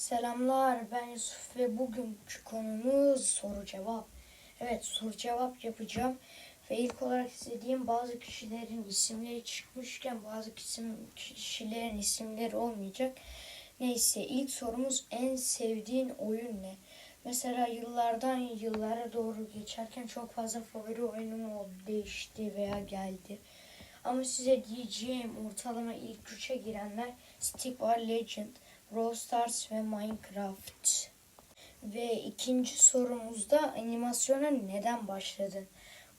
Selamlar ben Yusuf ve bugünkü konumuz soru cevap. Evet soru cevap yapacağım ve ilk olarak istediğim bazı kişilerin isimleri çıkmışken bazı isim, kişilerin isimleri olmayacak. Neyse ilk sorumuz en sevdiğin oyun ne? Mesela yıllardan yıllara doğru geçerken çok fazla favori oyunum oldu, değişti veya geldi. Ama size diyeceğim ortalama ilk üçe girenler Stick var Legend, Brawl Stars ve Minecraft. Ve ikinci sorumuzda animasyona neden başladın?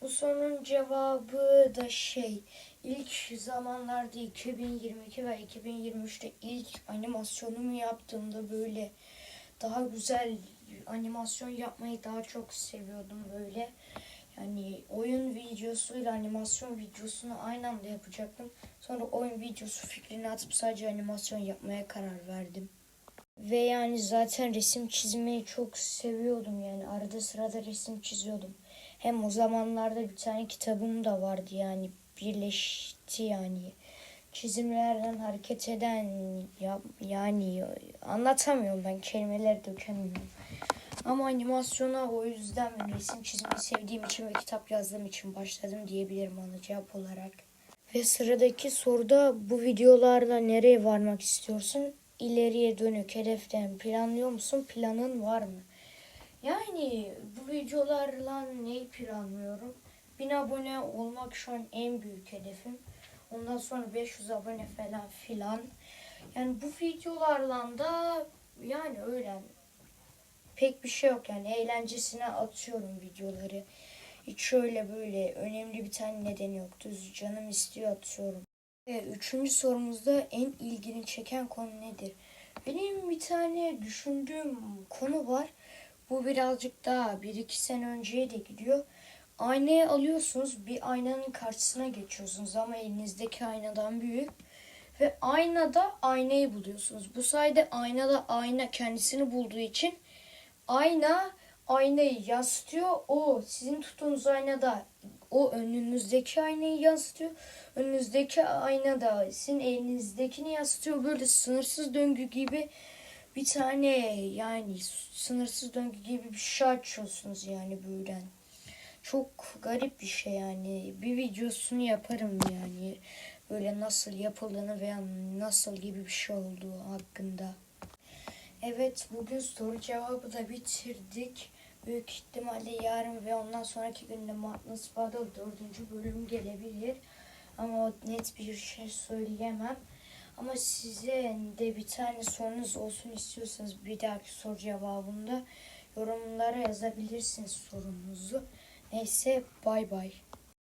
Bu sorunun cevabı da şey, ilk zamanlarda 2022 ve 2023'te ilk animasyonumu yaptığımda böyle daha güzel animasyon yapmayı daha çok seviyordum böyle. Yani oyun videosuyla animasyon videosunu aynı anda yapacaktım. Sonra oyun videosu fikrini atıp sadece animasyon yapmaya karar verdim. Ve yani zaten resim çizmeyi çok seviyordum yani arada sırada resim çiziyordum. Hem o zamanlarda bir tane kitabım da vardı yani birleşti yani. Çizimlerden hareket eden ya, yani anlatamıyorum ben kelimeler dökemiyorum. Ama animasyona o yüzden ben resim çizmeyi sevdiğim için ve kitap yazdığım için başladım diyebilirim ana cevap olarak. Ve sıradaki soruda bu videolarla nereye varmak istiyorsun? İleriye dönük hedeften planlıyor musun? Planın var mı? Yani bu videolarla neyi planlıyorum? 1000 abone olmak şu an en büyük hedefim. Ondan sonra 500 abone falan filan. Yani bu videolarla da yani öyle pek bir şey yok yani eğlencesine atıyorum videoları. Hiç şöyle böyle önemli bir tane nedeni yok. Düz canım istiyor atıyorum. Ve üçüncü sorumuzda en ilgini çeken konu nedir? Benim bir tane düşündüğüm konu var. Bu birazcık daha bir iki sene önceye de gidiyor. Aynayı alıyorsunuz bir aynanın karşısına geçiyorsunuz ama elinizdeki aynadan büyük. Ve aynada aynayı buluyorsunuz. Bu sayede aynada ayna kendisini bulduğu için ayna aynayı yansıtıyor. O sizin tuttuğunuz aynada o önünüzdeki aynayı yansıtıyor. Önünüzdeki ayna da sizin elinizdekini yansıtıyor. Böyle sınırsız döngü gibi bir tane yani sınırsız döngü gibi bir şey açıyorsunuz yani buradan. Çok garip bir şey yani. Bir videosunu yaparım yani. Böyle nasıl yapıldığını veya nasıl gibi bir şey olduğu hakkında. Evet bugün soru cevabı da bitirdik. Büyük ihtimalle yarın ve ondan sonraki günde Madness Battle 4. bölüm gelebilir. Ama net bir şey söyleyemem. Ama size de bir tane sorunuz olsun istiyorsanız bir dahaki soru cevabında yorumlara yazabilirsiniz sorunuzu. Neyse bay bay.